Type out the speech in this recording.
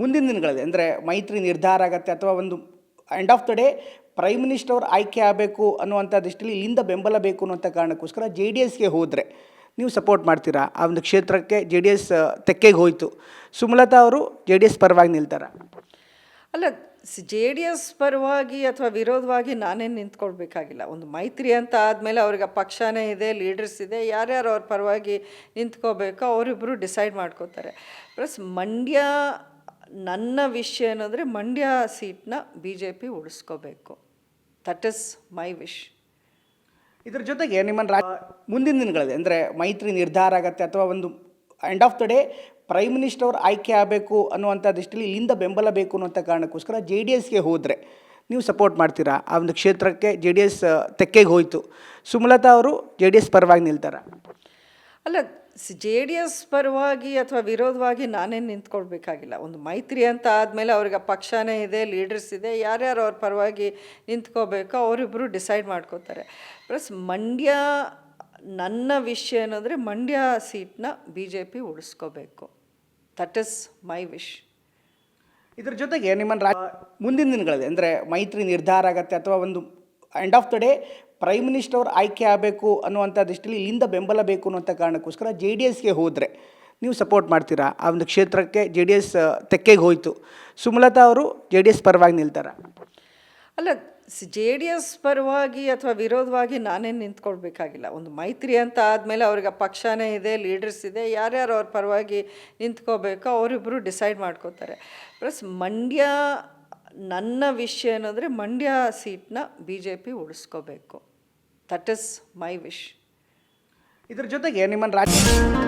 ಮುಂದಿನ ದಿನಗಳಲ್ಲಿ, ಅಂದರೆ ಮೈತ್ರಿ ನಿರ್ಧಾರ ಆಗತ್ತೆ ಅಥವಾ ಒಂದು end of the day prime minister ಅವ್ರು ಆಯ್ಕೆ ಆಗಬೇಕು ಅನ್ನುವಂಥ ದೃಷ್ಟಿಯಲ್ಲಿ ಇಲ್ಲಿಂದ ಬೆಂಬಲ ಬೇಕು ಅನ್ನುವಂಥ ಕಾರಣಕ್ಕೋಸ್ಕರ ಜೆ ಡಿ ಎಸ್ಗೆ ಹೋದರೆ ನೀವು ಸಪೋರ್ಟ್ ಮಾಡ್ತೀರಾ? ಆ ಒಂದು ಕ್ಷೇತ್ರಕ್ಕೆ ಜೆ ಡಿ ಎಸ್ ತೆಕ್ಕೆಗೆ ಹೋಯಿತು. ಸುಮಲತಾ ಅವರು ಜೆ ಡಿ ಎಸ್ ಪರವಾಗಿ ನಿಲ್ತಾರ? ಅಲ್ಲ ಜೆ ಡಿ ಎಸ್ ಪರವಾಗಿ ಅಥವಾ ವಿರೋಧವಾಗಿ ನಾನೇನು ನಿಂತ್ಕೊಳ್ಬೇಕಾಗಿಲ್ಲ. ಒಂದು ಮೈತ್ರಿ ಅಂತ ಆದಮೇಲೆ ಅವ್ರಿಗೆ ಪಕ್ಷನೇ ಇದೆ ಲೀಡರ್ಸ್ ಇದೆ, ಯಾರ್ಯಾರು ಅವ್ರ ಪರವಾಗಿ ನಿಂತ್ಕೋಬೇಕೋ ಅವರಿಬ್ಬರು ಡಿಸೈಡ್ ಮಾಡ್ಕೋತಾರೆ. ಪ್ಲಸ್ ಮಂಡ್ಯ ನನ್ನ ವಿಷಯ ಏನಂದರೆ ಮಂಡ್ಯ ಸೀಟ್ನ ಬಿ ಜೆ ಪಿ ಉಳಿಸ್ಕೋಬೇಕು. ದಟ್ ಇಸ್ ಮೈ ವಿಶ್ ಇದ್ರ ಜೊತೆಗೆ ನಿಮ್ಮನ್ನು ರಾ ಮುಂದಿನ ದಿನಗಳಲ್ಲಿ ಅಂದರೆ ಮೈತ್ರಿ ನಿರ್ಧಾರ ಆಗತ್ತೆ ಅಥವಾ ಒಂದು end of the day prime minister ಅವ್ರು ಆಯ್ಕೆ ಆಗಬೇಕು ಅನ್ನುವಂಥ ದೃಷ್ಟಿಯಲ್ಲಿ ಇಲ್ಲಿಂದ ಬೆಂಬಲ ಬೇಕು ಅನ್ನುವಂಥ ಕಾರಣಕ್ಕೋಸ್ಕರ ಜೆ ಡಿ ಎಸ್ಗೆ ಹೋದರೆ ನೀವು ಸಪೋರ್ಟ್ ಮಾಡ್ತೀರಾ? ಆ ಒಂದು ಕ್ಷೇತ್ರಕ್ಕೆ ಜೆ ಡಿ ಎಸ್ ತೆಕ್ಕೆಗೆ ಹೋಯಿತು. ಸುಮಲತಾ ಅವರು ಜೆ ಡಿ ಎಸ್ ಪರವಾಗಿ ನಿಲ್ತಾರ? ಅಲ್ಲ ಜೆ ಡಿ ಎಸ್ ಪರವಾಗಿ ಅಥವಾ ವಿರೋಧವಾಗಿ ನಾನೇನು ನಿಂತ್ಕೊಳ್ಬೇಕಾಗಿಲ್ಲ. ಒಂದು ಮೈತ್ರಿ ಅಂತ ಆದಮೇಲೆ ಅವ್ರಿಗೆ ಪಕ್ಷನೇ ಇದೆ, ಲೀಡರ್ಸ್ ಇದೆ, ಯಾರ್ಯಾರು ಅವ್ರ ಪರವಾಗಿ ನಿಂತ್ಕೋಬೇಕೋ ಅವರಿಬ್ಬರು ಡಿಸೈಡ್ ಮಾಡ್ಕೋತಾರೆ. ಪ್ಲಸ್ ಮಂಡ್ಯ, ನನ್ನ ವಿಷಯ ಏನಂದರೆ ಮಂಡ್ಯ ಸೀಟ್ನ ಬಿ ಜೆ ಪಿ ಉಳಿಸ್ಕೋಬೇಕು. ದಟ್ ಇಸ್ ಮೈ ವಿಶ್ ಇದ್ರ ಜೊತೆಗೆ ನಿಮ್ಮನ್ನು ರಾ ಮುಂದಿನ ದಿನಗಳಲ್ಲಿ, ಅಂದರೆ ಮೈತ್ರಿ ನಿರ್ಧಾರ ಆಗತ್ತೆ ಅಥವಾ ಒಂದು end of the day prime minister ಅವ್ರು ಆಯ್ಕೆ ಆಗಬೇಕು ಅನ್ನುವಂಥ ದೃಷ್ಟಿಯಲ್ಲಿ ಇಲ್ಲಿಂದ ಬೆಂಬಲ ಬೇಕು ಅನ್ನುವಂಥ ಕಾರಣಕ್ಕೋಸ್ಕರ ಜೆ ಡಿ ಎಸ್ಗೆ ಹೋದರೆ ನೀವು ಸಪೋರ್ಟ್ ಮಾಡ್ತೀರಾ? ಆ ಒಂದು ಕ್ಷೇತ್ರಕ್ಕೆ ಜೆ ಡಿ ಎಸ್ ತೆಕ್ಕೆಗೆ ಹೋಯಿತು. ಸುಮಲತಾ ಅವರು ಜೆ ಡಿ ಎಸ್ ಪರವಾಗಿ ನಿಲ್ತಾರ? ಅಲ್ಲ ಜೆ ಡಿ ಎಸ್ ಪರವಾಗಿ ಅಥವಾ ವಿರೋಧವಾಗಿ ನಾನೇನು ನಿಂತ್ಕೊಳ್ಬೇಕಾಗಿಲ್ಲ. ಒಂದು ಮೈತ್ರಿ ಅಂತ ಆದಮೇಲೆ ಅವ್ರಿಗೆ ಪಕ್ಷನೇ ಇದೆ ಲೀಡರ್ಸ್ ಇದೆ, ಯಾರ್ಯಾರು ಅವ್ರ ಪರವಾಗಿ ನಿಂತ್ಕೋಬೇಕೋ ಅವರಿಬ್ಬರು ಡಿಸೈಡ್ ಮಾಡ್ಕೋತಾರೆ. ಪ್ಲಸ್ ಮಂಡ್ಯ ನನ್ನ ವಿಷಯ ಏನಂದರೆ ಮಂಡ್ಯ ಸೀಟ್ನ ಬಿ ಜೆ ಪಿ ಉಳಿಸ್ಕೋಬೇಕು. ದಟ್ ಇಸ್ ಮೈ ವಿಶ್ ಇದ್ರ ಜೊತೆಗೆ ನಿಮ್ಮನ್ನು ರಾಜ್ಯ